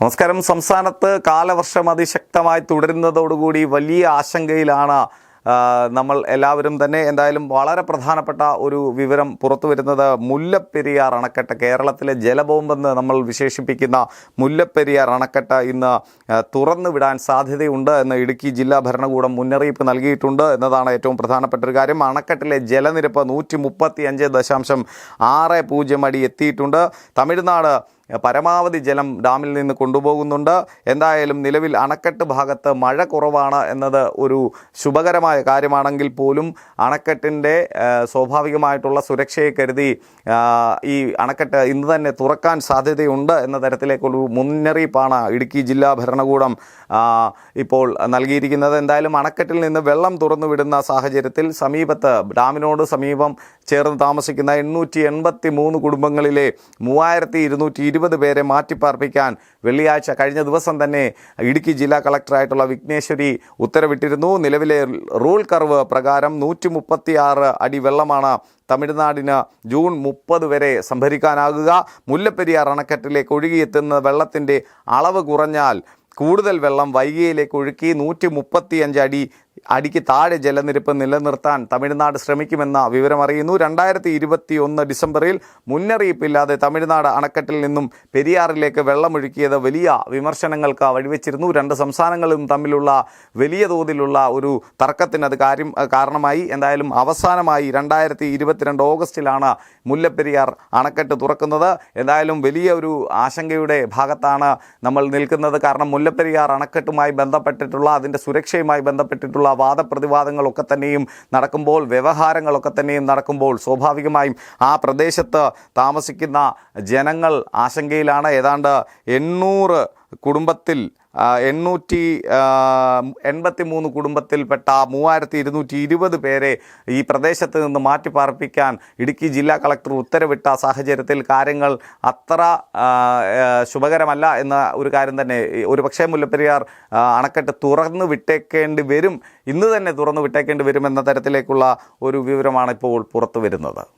നമസ്കാരം. സംസ്ഥാനത്ത് കാലവർഷം അതിശക്തമായി തുടരുന്നതോടുകൂടി വലിയ ആശങ്കയിലാണ് നമ്മൾ എല്ലാവരും തന്നെ. എന്തായാലും വളരെ പ്രധാനപ്പെട്ട ഒരു വിവരം പുറത്തു വരുന്നത് മുല്ലപ്പെരിയാർ അണക്കെട്ട്. കേരളത്തിലെ ജലബോംബെന്ന് നമ്മൾ വിശേഷിപ്പിക്കുന്ന മുല്ലപ്പെരിയാർ അണക്കെട്ട് ഇന്ന് തുറന്നു വിടാൻ സാധ്യതയുണ്ട് എന്ന് ഇടുക്കി ജില്ലാ ഭരണകൂടം മുന്നറിയിപ്പ് നൽകിയിട്ടുണ്ട് എന്നതാണ് ഏറ്റവും പ്രധാനപ്പെട്ട ഒരു കാര്യം. അണക്കെട്ടിലെ ജലനിരപ്പ് നൂറ്റി മുപ്പത്തി അഞ്ച് ദശാംശം ആറ് പൂജ്യം അടി എത്തിയിട്ടുണ്ട്. തമിഴ്നാട് പരമാവധി ജലം ഡാമിൽ നിന്ന് കൊണ്ടുപോകുന്നുണ്ട്. എന്തായാലും നിലവിൽ അണക്കെട്ട് ഭാഗത്ത് മഴ കുറവാണ് എന്നത് ഒരു ശുഭകരമായ കാര്യമാണെങ്കിൽ പോലും അണക്കെട്ടിന്റെ സ്വാഭാവികമായിട്ടുള്ള സുരക്ഷയെ കരുതി ഈ അണക്കെട്ട് ഇന്ന് തന്നെ തുറക്കാൻ സാധ്യതയുണ്ട് എന്ന തരത്തിലേക്കൊരു മുന്നറിയിപ്പാണ് ഇടുക്കി ജില്ലാ ഭരണകൂടം ഇപ്പോൾ നൽകിയിരിക്കുന്നത്. എന്തായാലും അണക്കെട്ടിൽ നിന്ന് വെള്ളം തുറന്നുവിടുന്ന സാഹചര്യത്തിൽ സമീപത്ത് ഡാമിനോട് സമീപം ചേർന്ന് താമസിക്കുന്ന എണ്ണൂറ്റി കുടുംബങ്ങളിലെ മൂവായിരത്തി ഇരുപത് പേരെ മാറ്റിപ്പാർപ്പിക്കാൻ വെള്ളിയാഴ്ച കഴിഞ്ഞ ദിവസം തന്നെ ഇടുക്കി ജില്ലാ കളക്ടറായിട്ടുള്ള വിഘ്നേശ്വരി ഉത്തരവിട്ടിരുന്നു. നിലവിലെ റൂൾ കർവ് പ്രകാരം നൂറ്റി മുപ്പത്തി ആറ് അടി വെള്ളമാണ് തമിഴ്നാടിന് ജൂൺ മുപ്പത് വരെ സംഭരിക്കാനാകുക. മുല്ലപ്പെരിയാർ അണക്കെട്ടിലേക്ക് ഒഴുകിയെത്തുന്ന വെള്ളത്തിന്റെ അളവ് കുറഞ്ഞാൽ കൂടുതൽ വെള്ളം വൈകിയിലേക്ക് ഒഴുക്കി നൂറ്റി മുപ്പത്തിയഞ്ച് അടി അടിക്ക് താഴെ ജലനിരപ്പ് നിലനിർത്താൻ തമിഴ്നാട് ശ്രമിക്കുമെന്ന വിവരമറിയുന്നു. രണ്ടായിരത്തി ഇരുപത്തി ഒന്ന് ഡിസംബറിൽ മുന്നറിയിപ്പില്ലാതെ തമിഴ്നാട് അണക്കെട്ടിൽ നിന്നും പെരിയാറിലേക്ക് വെള്ളമൊഴുക്കിയത് വലിയ വിമർശനങ്ങൾക്ക് വഴിവെച്ചിരുന്നു. രണ്ട് സംസ്ഥാനങ്ങളും തമ്മിലുള്ള വലിയ തോതിലുള്ള ഒരു തർക്കത്തിന് അത് കാര്യം കാരണമായി. എന്തായാലും അവസാനമായി രണ്ടായിരത്തി ഇരുപത്തിരണ്ട് ഓഗസ്റ്റിലാണ് മുല്ലപ്പെരിയാർ അണക്കെട്ട് തുറക്കുന്നത്. എന്തായാലും വലിയ ഒരു ആശങ്കയുടെ ഭാഗത്താണ് നമ്മൾ നിൽക്കുന്നത്. കാരണം മുല്ലപ്പെരിയാർ അണക്കെട്ടുമായി ബന്ധപ്പെട്ടിട്ടുള്ള അതിന്റെ സുരക്ഷയുമായി ബന്ധപ്പെട്ടിട്ടുള്ള വാദപ്രതിവാദങ്ങളൊക്കെ തന്നെയും നടക്കുമ്പോൾ വ്യവഹാരങ്ങളൊക്കെ തന്നെയും നടക്കുമ്പോൾ സ്വാഭാവികമായും ആ പ്രദേശത്ത് താമസിക്കുന്ന ജനങ്ങൾ ആശങ്കയിലാണ്. ഏതാണ്ട് എണ്ണൂറ് കുടുംബത്തിൽ എണ്ണൂറ്റി എൺപത്തി മൂന്ന് കുടുംബത്തിൽപ്പെട്ട മൂവായിരത്തി ഇരുന്നൂറ്റി ഇരുപത് പേരെ ഈ പ്രദേശത്ത് നിന്ന് മാറ്റിപ്പാർപ്പിക്കാൻ ഇടുക്കി ജില്ലാ കളക്ടർ ഉത്തരവിട്ട സാഹചര്യത്തിൽ കാര്യങ്ങൾ അത്ര ശുഭകരമല്ല എന്ന ഒരു കാര്യം തന്നെ. ഒരു പക്ഷേ മുല്ലപ്പെരിയാർ അണക്കെട്ട് തുറന്നു വിട്ടേക്കേണ്ടി വരും ഇന്ന് തന്നെ തുറന്നു വിട്ടേക്കേണ്ടി വരും എന്ന തരത്തിലേക്കുള്ള ഒരു വിവരമാണ് ഇപ്പോൾ പുറത്തു വരുന്നത്